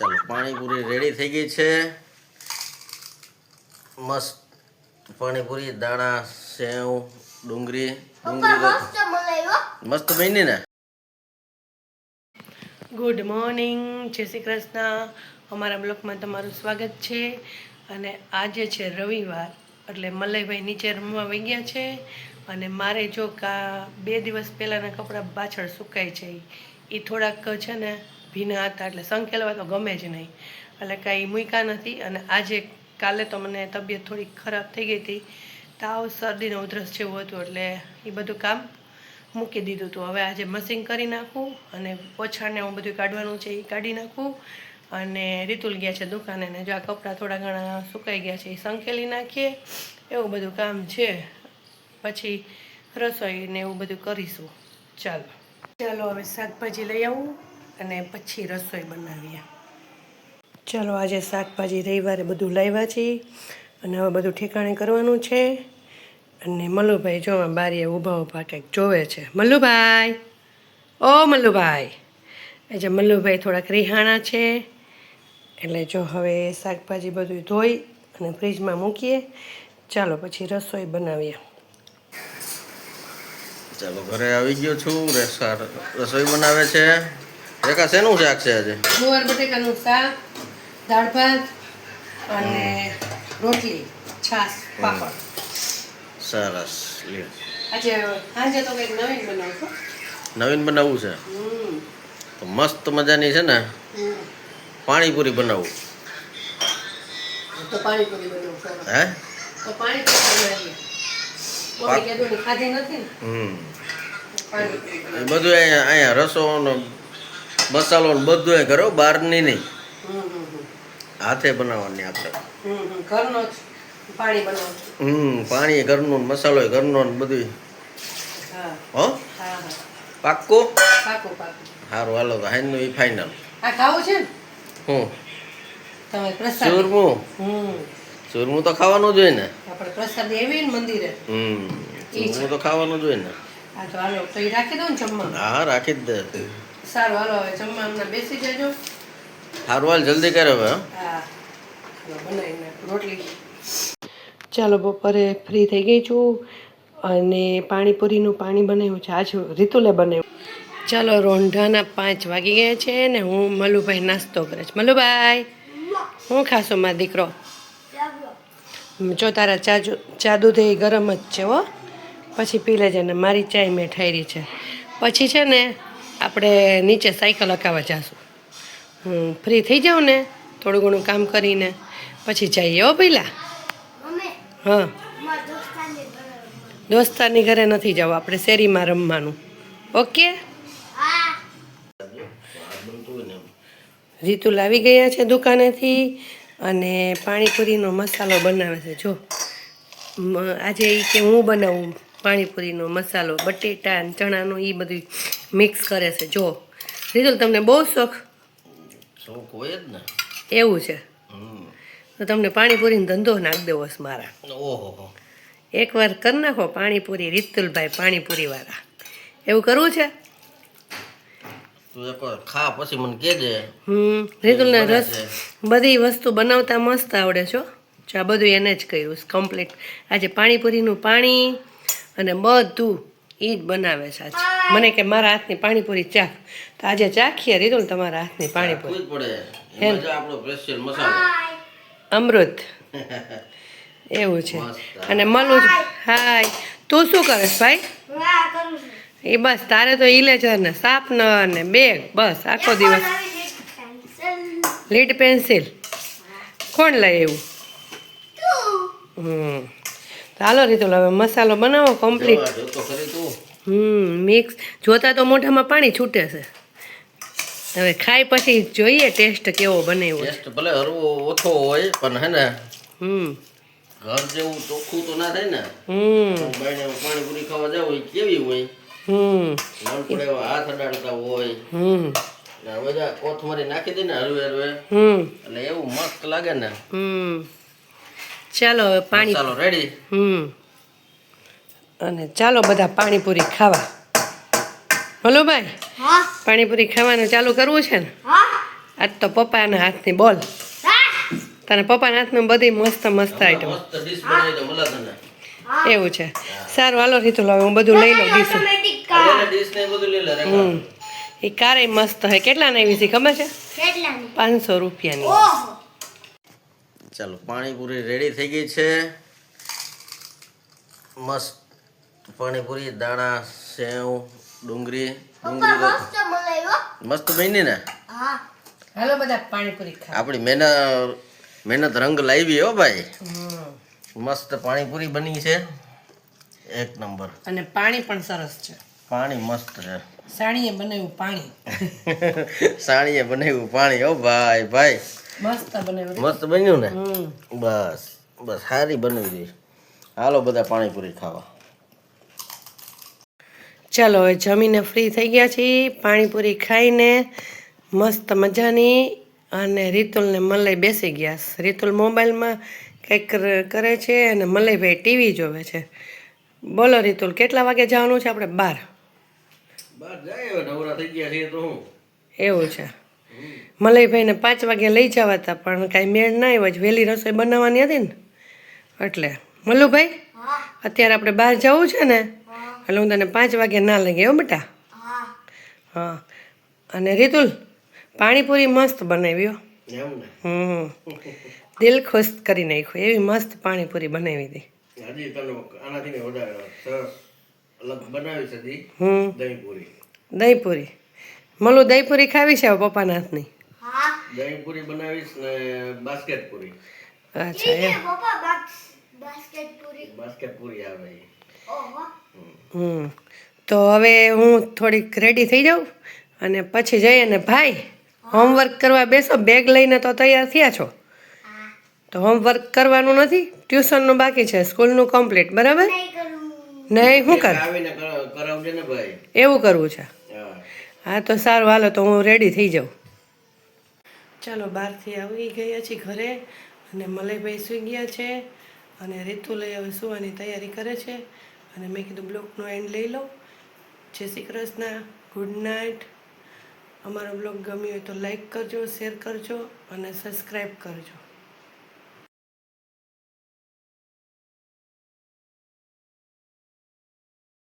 ચાલો પાણીપુરી રેડી થઈ ગઈ છે. મસ્ત પાણીપુરી દાણા સેવ ડુંગળી. ડુંગળી મસ્ત બની ને? ગુડ મોર્નિંગ જય શ્રી કૃષ્ણ. અમારા બ્લોકમાં તમારું સ્વાગત છે. અને આજે છે રવિવાર એટલે મલયભાઈ નીચે રમવા વહી ગયા છે. અને મારે જો કા બે દિવસ પહેલાંના કપડાં પાછળ સુકાય છે. એ થોડાક છે ને ભીના હતા એટલે સંકેલવા તો ગમે જ નહીં. એટલે કાંઈ મૂક્યા નથી અને આજે કાલે તો મને તબિયત થોડી ખરાબ થઈ ગઈ હતી. તાવ, શરદીનો ઉધરસ જેવું હતું એટલે એ બધું કામ મૂકી દીધું હતું. હવે આજે મશીન કરી નાખું અને ઓછાને હું બધું કાઢવાનું છે એ કાઢી નાખું. અને રીતુલ ગયા છે દુકાને ને જો આ કપડાં થોડા ઘણા સુકાઈ ગયા છે એ સંકેલી નાખીએ. એવું બધું કામ છે. પછી રસોઈ ને એવું બધું કરીશું. ચાલો. ચાલો, હવે શાકભાજી લઈ આવું. અને પછી રસોઈ બનાવીએ. ચાલો આજે શાકભાજી રવિવારે બધું લાવ્યા છીએ અને હવે બધું ઠેકાણે કરવાનું છે. અને મલ્લુભાઈ જો આ બારીએ ઊભા ઊભા કંઈક જોવે છે. મલ્લુભાઈ! ઓ મલ્લુભાઈ! આજે મલ્લુભાઈ થોડાક રિહાણા છે એટલે જો હવે શાકભાજી બધું ધોઈ અને ફ્રીજમાં મૂકીએ. ચાલો પછી રસોઈ બનાવીએ. ચાલો ઘરે આવી ગયો છું. રેસા રસોઈ બનાવે છે. રેખા શેનું શાક છે આજે? ગુવાર બટેકાનું શાક દાળ ભાત અને રોટલી છાશ પાપડ. સરસ લ્યો. આજે આજે તો કંઈક નવીન બનાવશો નવીન બનાવવું છે? તો મસ્ત મજાની છે ને? પાણીપુરી બનાવવું તો પાણીપુરી બનાવું હે? તો પાણીપુરી બનાવીએ. બધું અહીંયા અહીંયા રસો મસાલો બધું એ કરો બહારની નહીં. હાથે બનાવવાની આપણે. હમ પાણી ઘરનું મસાલો ઘરનો બધું હા. પાક્કું? પાકું પાકું સારું હાલો તો હાઈનું એ ફાઇનલ આ છે ને? હું? ચૂરમું? હમ. ચૂરમું તો ખાવાનું જોઈએ ને. પ્રસાદ એવી મંદિરે. હમ ચૂરમું તો ખાવાનું જોઈએ ને. હા રાખી દો. સારું હાલો હવે બેસી જજો. સારું હાલ જલ્દી કરે હવે હો. હા હાલો બનાવી નાખું રોટલી. ચાલો બપોરે ફ્રી થઈ ગઈ છું અને પાણીપુરીનું પાણી બનાવ્યું છે. આજ રીતુલે બનાવ્યું. ચાલો રોંઢાના પાંચ વાગી ગયા છે ને હું મલુભાઈ નાસ્તો કરે છે. મલુભાઈ હું ખાશો મારો દીકરો? જો તારા ચા ચા દૂધ એ ગરમ જ છે હો. પછી પી લેજે ને મારી ચાય મેં ઠેરી છે. પછી છે ને આપણે નીચે સાયકલ હકાવા જાશું. હું ફ્રી થઈ જાઉં ને થોડું ઘણું કામ કરીને. પછી જઈએ હો પહેલાં હા. દોસ્તારની ઘરે નથી જવું આપણે શેરીમાં રમવાનું. ઓકે. રીતુ લાવી ગયા છે દુકાનેથી અને પાણીપુરીનો મસાલો બનાવે છે. જો આજે એ કે હું બનાવું. પાણીપુરીનો મસાલો બટેટા ચણાનું એ બધું મિક્સ કરે છે. જો રીતુલ તમને બહુ શોખ? શોખ હોય જ ને. એવું છે? તો તમને પાણીપુરીનો ધંધો નાખ દેવો છે મારા. ઓહો એકવાર કરી નાખો પાણીપુરી રીતુલભાઈ પાણીપુરીવાળા. એવું કરવું છે? ખા પછી મને કહેજે. હમ રીતુલને રસ બધી વસ્તુ બનાવતા મસ્ત આવડે છો આ બધું એને જ કર્યું કમ્પ્લીટ આજે પાણીપુરીનું પાણી અને બધું એ જ બનાવે સાચ મને કે મારા હાથની પાણીપુરી ચાખ તો આજે ચાખીએ રીતુલ તમારા હાથની પાણીપુરી. રાખવું જ પડે. એમ. એમાં જ આપણો સ્પેશિયલ મસાલો. અમૃત. એવું છે. અને મલું હાય. તું શું કરે ભાઈ? એ બસ તારે તો ઇલેજર ને શાર્પનર ને બેગ. બસ આખો દિવસ. Lead pencil. કોણ લઈ એવું હમ. ચાલો રીતુ હવે મસાલો બનાવો કમ્પ્લીટ હમ મિક્સ જોતા તો મોઢામાં પાણી છૂટે છે. હવે ખાઈ પછી જોઈએ ટેસ્ટ કેવો બનાવ્યો ટેસ્ટ ભલે હરવો ઓછો હોય પણ હે ને હમ. ઘર જેવું ચોખ્ખું તો ના થાય ને. હમ. પાણીપુરી ખાવા જાવ હોય કેવી હોય? હમ. પડે એવા હાથ અડાડતા હોય. હમ. કોથમરી નાખી દે ને હરવે હરવે હમ. એટલે એવું મસ્ત લાગે ને. હમ. ચાલો હવે પાણી ચાલો રેડી હમ. અને ચાલો બધા પાણીપુરી ખાવા. બોલો ભાઈ? પાણીપુરી ખાવાનું ચાલુ કરવું છે ને? આજ તો પપ્પાના હાથની બોલ. તને પપ્પાના હાથમાં બધી મસ્ત મસ્ત આઈટમ એવું છે. સારું હાલો રીતુ લો હું બધું લઈ લઉં ડીશ હમ. એ કારે મસ્ત હે. કેટલાની આવી છે ખબર છે? પાંચસો રૂપિયાની. ઓહો. ચાલો પાણીપુરી રેડી થઈ ગઈ છે. મસ્ત પાણીપુરી દાણા સેવ ડુંગળી. ડુંગળી મસ્ત બની ને? હા. બધા પાણીપુરી આપણી મહેનત મહેનત રંગ લાવી હો ભાઈ. મસ્ત પાણીપુરી બની છે. એક નંબર. અને પાણી પણ સરસ છે. પાણી મસ્ત છે. સાણીએ બનાવ્યું પાણી. સાણીએ બનાવ્યું પાણી. હો ભાઈ ભાઈ. મસ્ત બન્યું ને? બસ બસ સારી બનવી છે હાલો બધા પાણીપુરી ખાવા. ચાલો હવે જમીને ફ્રી થઈ ગયા છીએ. પાણીપુરી ખાઈને મસ્ત મજાની અને રીતુલને મલય બેસી ગયા. છે. રીતુલ મોબાઈલમાં કંઈક કરે છે અને મલયભાઈ ટીવી જોવે છે. બોલો રીતુલ કેટલા વાગે જવાનું છે આપણે? બાર. બાર જાય નવરા થઈ ગયા છીએ તો એવું છે. મલયભાઈને પાંચ વાગે લઈ જવા હતા પણ કાંઈ મેળ ના આવ્યો. જ વહેલી રસોઈ બનાવવાની હતી ને. એટલે મલ્લુભાઈ અત્યારે આપણે બહાર જવું છે ને એટલે હું તને પાંચ વાગે ના લઈ ગયો બેટા. હા. હા. અને રીતુલ પાણીપુરી મસ્ત બનાવી હો. એમ હમ. દિલ ખુશ કરી નાખ્યું. એવી મસ્ત પાણીપુરી બનાવી હતી. દહીંપુરી. તને મલું દહીં પૂરી ખાવી છે પપ્પાના હાથની. હા. દહીં પૂરી બનાવીશ ને બાસ્કેટ પૂરી અચ્છા એ પપ્પા બાસ્કેટ પૂરી બાસ્કેટ પૂરી આવે હમ. તો હવે હું થોડીક રેડી થઈ જાઉં અને પછી જઈએ ને ભાઈ હોમવર્ક કરવા બેસો બેગ લઈને તો તૈયાર થયા છો. તો હોમવર્ક કરવાનું નથી ટ્યુશનનું બાકી છે સ્કૂલનું કમ્પ્લીટ બરાબર? નહીં કરું. શું કર? આવીને કર- કરાવજે ને ભાઈ. એવું કરવું છે. હા, તો સારું, હાલો, તો હું રેડી થઈ જાઉં. ચાલો, બહારથી આવી ગયા છીએ ઘરે અને મલયભાઈ સૂઈ ગયા છે અને રીતુ લઈ હવે સુવાની તૈયારી કરે છે અને મેં કીધું બ્લોગનો એન્ડ લઈ લઉં. જય શ્રી કૃષ્ણ ગુડ નાઇટ અમારો બ્લોગ ગમ્યો હોય તો લાઈક કરજો શેર કરજો અને સબસ્ક્રાઈબ કરજો.